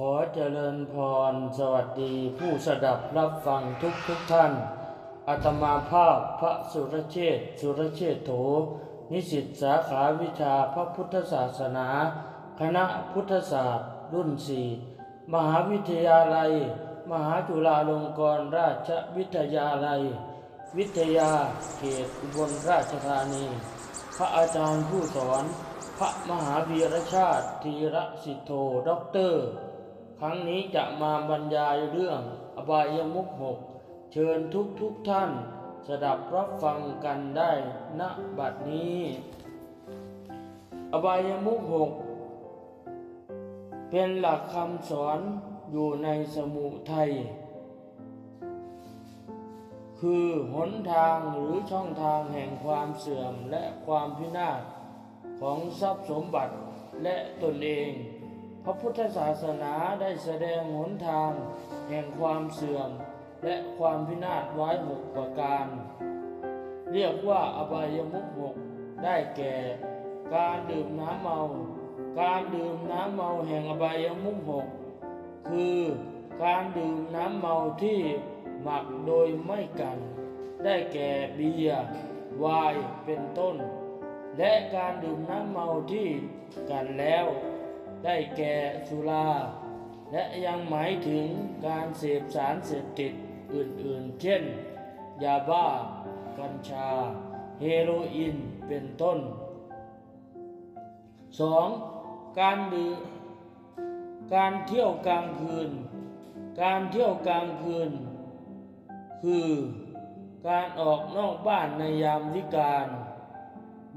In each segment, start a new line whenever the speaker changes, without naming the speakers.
ขอเจริญพร สวัสดีผู้สดับรับฟังทุกทุกท่าน อาตมาภาพพระสุรเชษสุรเชษโถ นิสิตสาขาวิชาพระพุทธศาสนา คณะพุทธศาสตร์ รุ่นสี่มหาวิทยาลัย มหาจุฬาลงกรณราชวิทยาลัย วิทยาเขตอุบลราชธานี พระอาจารย์ผู้สอน พระมหาวีรชาติธีระสิทโธด็อกเตอร์ ครั้งนี้จะมาบรรยายเรื่องอบายมุขหกเชิญทุกทุกท่านสดับรับฟังกันได้ณบัดนี้ อบายมุขหกเป็นหลักคำสอนอยู่ในสมุทัยคือหนทางหรือช่องทางแห่งความเสื่อมและความพินาศของทรัพย์สมบัติและตนเอง พระพุทธศาสนาได้แสดงหนทาง แห่งความเสื่อม และความพินาศไว้หกประการ เรียกว่าอบายมุขหกได้แก่ การดื่มน้ำเมา การดื่มน้ำเมาแห่งอบายมุขหกคือการดื่มน้ำเมาที่หมักโดยไม่กัน ได้แก่เบียร์ไวน์เป็นต้น และการดื่มน้ำเมาที่กันแล้ว ได้แก่สุรา และยังหมายถึงการเสพสารเสพติดอื่นๆ เช่น ยาบ้า กัญชา เฮโรอีน เป็นต้น 2. การดื่มการเที่ยวกลางคืน การเที่ยวกลางคืน คือการออกนอกบ้านในยามวิกาล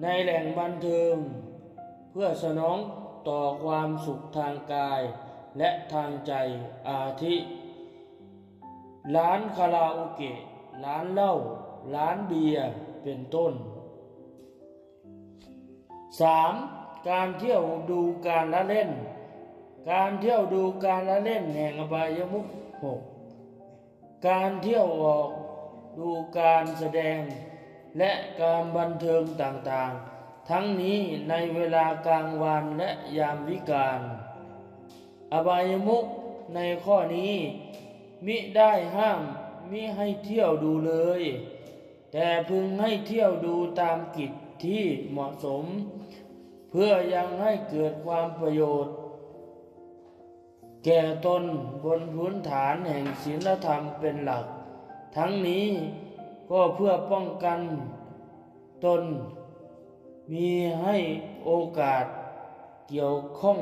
ในแหล่งบันเทิง เพื่อสนอง ต่อความสุขทางกายและทางใจอาทิ ร้านคาราโอเกะ ร้านเหล้า ร้านเบียร์ เป็นต้น 3. การเที่ยวดูการละเล่น การเที่ยวดูการละเล่นแห่งอบายมุขหกการเที่ยวออกดูการแสดง และการบันเทิงต่างๆ ทั้งนี้ในเวลากลางวันและยามวิกาล อบายมุขในข้อนี้ มิได้ห้าม มิให้เที่ยวดูเลย แต่พึงให้เที่ยวดูตามกิจที่เหมาะสม เพื่อยังให้เกิดความประโยชน์ แก่ตนบนพื้นฐานแห่งศีลธรรมเป็นหลัก ทั้งนี้ก็เพื่อป้องกันตน มีให้โอกาสเกี่ยวข้อง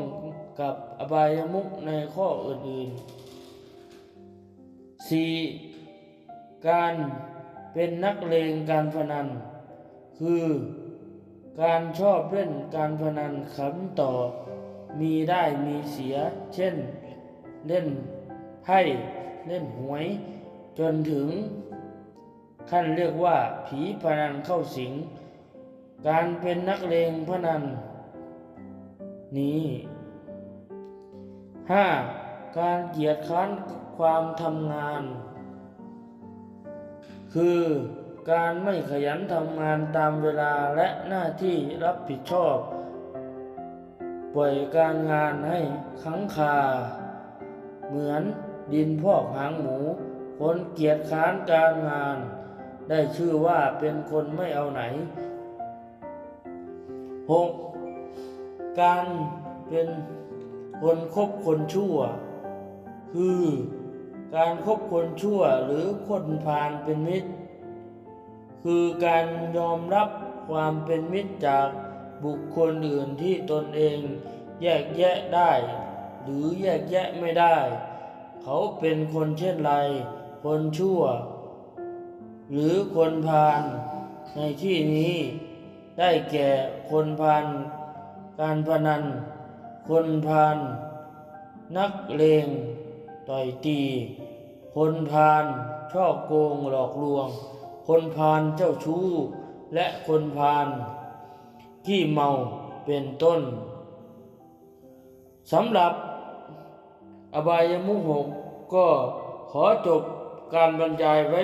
กับอบายมุขในข้ออื่นๆ 4. การเป็นนักเลงการพนัน คือการชอบเล่นการพนันขำต่อ มีได้มีเสีย เช่น เล่นไพ่เล่นหวย จนถึงขั้นเรียกว่าผีพนันเข้าสิง การเป็นนักเลงพนัน นี้ 5. การเกียดค้านความทำงาน คือการไม่ขยันทำงานตามเวลาและหน้าที่รับผิดชอบ ปล่อยการงานให้ค้างคา เหมือนดินพอกหางหมู คนเกียจค้านการงาน ได้ชื่อว่าเป็นคนไม่เอาไหน 6. การเป็นคนคบคนชั่ว คือการคบคนชั่วหรือคนพาลเป็นมิตร คือการยอมรับความเป็นมิตรจากบุคคลอื่นที่ตนเองแยกแยะได้ หรือแยกแยะไม่ได้ เขาเป็นคนเช่นไร คนชั่ว หรือคนพาลในที่นี้ ได้แก่คนพาลการพนัน คนพาลนักเลงต่อยตี คนพาลช่อโกงหลอกลวง คนพาลเจ้าชู้ และคนพาลที่เมาเป็นต้นสำหรับอบายมุหกก็ขอจบการบรรยายไว้